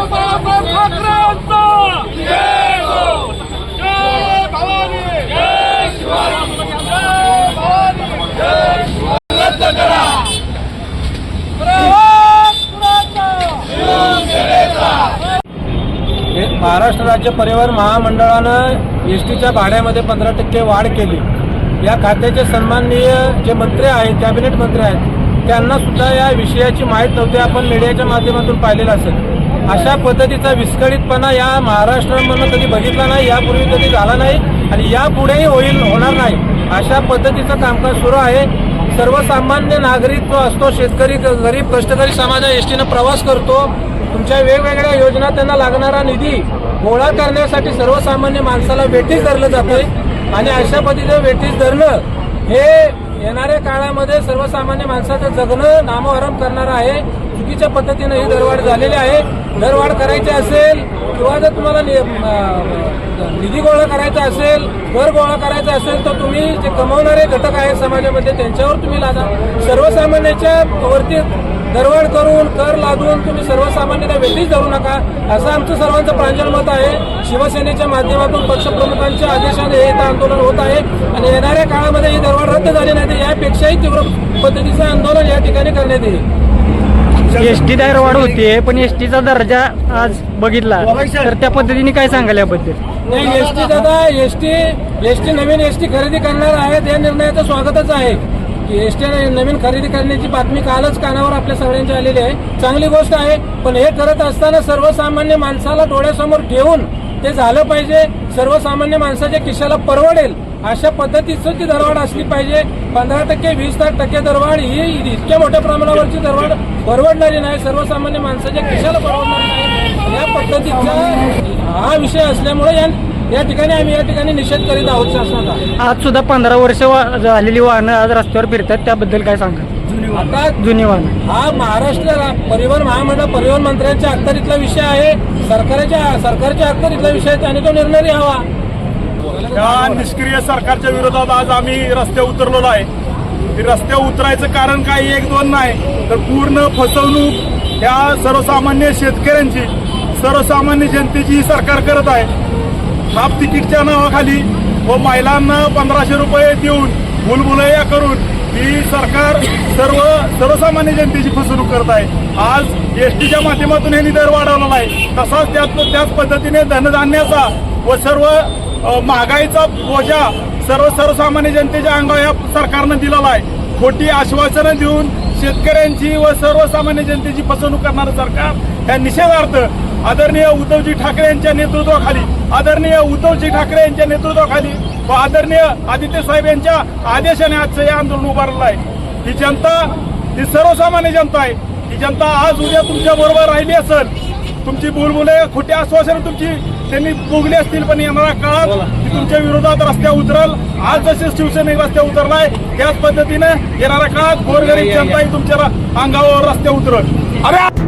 बाळासाहेब जय भवानी जय जय रद्द करा महाराष्ट्र राज्य परिवहन महामंडळानं एस टीच्या भाड्यामध्ये पंधरा टक्के वाढ केली. या खात्याचे सन्माननीय जे मंत्री आहेत कॅबिनेट मंत्री आहेत त्यांना सुद्धा या विषयाची माहीत नव्हती. आपण मीडियाच्या माध्यमातून पाहिलेलं असेल. अशा पद्धतीचा विस्कळीतपणा या महाराष्ट्रामधनं कधी बघितला नाही यापूर्वी कधी झाला नाही आणि यापुढेही होईल होणार नाही अशा पद्धतीचं कामकाज सुरू आहे. सर्वसामान्य नागरिक जो असतो शेतकरी गरीब कष्टकरी समाजा एस टीनं प्रवास करतो. तुमच्या वेगवेगळ्या योजना त्यांना लागणारा निधी गोळा करण्यासाठी सर्वसामान्य माणसाला वेठीस धरलं जातंय. आणि अशा पद्धतीचं वेठीस धरणं हे येणाऱ्या काळामध्ये सर्वसामान्य माणसाचं जगणं नामोहरम करणार आहे. चुकीच्या पद्धतीनं ही दरवाढ झालेली आहे. दरवाढ करायची असेल किंवा जर तुम्हाला नि- निधी गोळा करायचा असेल कर गोळा करायचा असेल तर तुम्ही जे कमवणारे घटक आहेत समाजामध्ये त्यांच्यावर तुम्ही लादा. सर्वसामान्याच्या वरती दरवाढ करून कर लादून तुम्ही सर्वसामान्यांना वेगळीच धरू नका. असं आमचं सर्वांचं प्रांजल मत आहे. शिवसेनेच्या माध्यमातून पक्षप्रमुखांच्या आदेशाने हे आंदोलन होत आहे. आणि येणाऱ्या काळामध्ये ही दरवाढ रद्द झाली नाही तर यापेक्षाही तीव्र पद्धतीचं आंदोलन या ठिकाणी करण्यात येईल. एस टी दरवाढ होतीये पण एस टीचा दर्जा आज बघितला. तर त्या पद्धतीने काय सांगाल याबद्दल? नाही एस टी दादा एस टी एस टी नवीन एस टी खरेदी करणार आहेत या निर्णयाचं स्वागतच आहे. की एस टी नवीन खरेदी करण्याची बातमी कालच कानावर आपल्या सगळ्यांची आलेली आहे. चांगली गोष्ट आहे पण हे करत असताना सर्वसामान्य माणसाला डोळ्यासमोर ठेवून ते झालं पाहिजे. सर्वसामान्य माणसाच्या खिशाला परवडेल. अशा पद्धतीचं ती दरवाढ असली पाहिजे. पंधरा टक्के वीस टक्के दरवाढ ही इतक्या मोठ्या प्रमाणावरची दरवाढ परवडणारी नाही. सर्वसामान्य माणसाच्या खिशाला परवडणारी नाही. या पद्धतीचा हा विषय असल्यामुळे या या ठिकाणी आम्ही या ठिकाणी निषेध करीत आहोत शासनाचा आज सुद्धा पंधरा वर्ष झालेली वाहनं आज रस्त्यावर फिरतात. त्याबद्दल काय सांगा? आता जुनी वाहनं. हा महाराष्ट्र परिवहन महामंडळ परिवहन मंत्र्यांच्या अखत्यारीतला विषय आहे. सरकारच्या सरकारच्या अखत्यारीतला विषय आहे. त्याने तो निर्णय घ्यावा. या निष्क्रिय सरकारच्या विरोधात आज आम्ही रस्ते उतरलेलो आहे हे रस्त्यावर उतरायचं कारण काही एक दोन नाही तर पूर्ण फसवणूक या सर्वसामान्य शेतकऱ्यांची सर्वसामान्य जनतेची ही सरकार करत आहे. हाफ तिकीटच्या नावाखाली व महिलांना पंधराशे रुपये देऊन भुलभुलैया करून ही सरकार सर्व सर्वसामान्य जनतेची फसवणूक करत आहे. आज एस टीच्या माध्यमातून यांनी दर वाढवलेला आहे तसाच त्यात त्याच पद्धतीने धनधान्याचा व सर्व महागाईचा बोजा सर्व सर्वसामान्य जनतेच्या अंगावर या सरकारनं दिलेला आहे. खोटी आश्वासनं देऊन शेतकऱ्यांची व सर्वसामान्य जनतेची फसवणूक करणारं सरकार या निषेधार्थ आदरणीय उद्धवजी ठाकरे यांच्या नेतृत्वाखाली आदरणीय उद्धवजी ठाकरे यांच्या नेतृत्वाखाली व आदरणीय आदित्य साहेब यांच्या आदेशाने आजचं हे आंदोलन उभारलेलं आहे. ही जनता ही सर्वसामान्य जनता आहे. ही जनता आज उद्या तुमच्या बरोबर राहिली असेल. तुमची बुलबुले खोटी आश्वासनं तुमची त्यांनी भोगली असतील पण येणाऱ्या काळात तुमच्या विरोधात रस्त्यावर उतरल. आज जसे शिवसैनिक रस्त्यावर उतरलाय त्याच पद्धतीने येणाऱ्या काळात गोरगरीब जनता ही तुमच्या अंगावर रस्त्यावर उतरल. अरे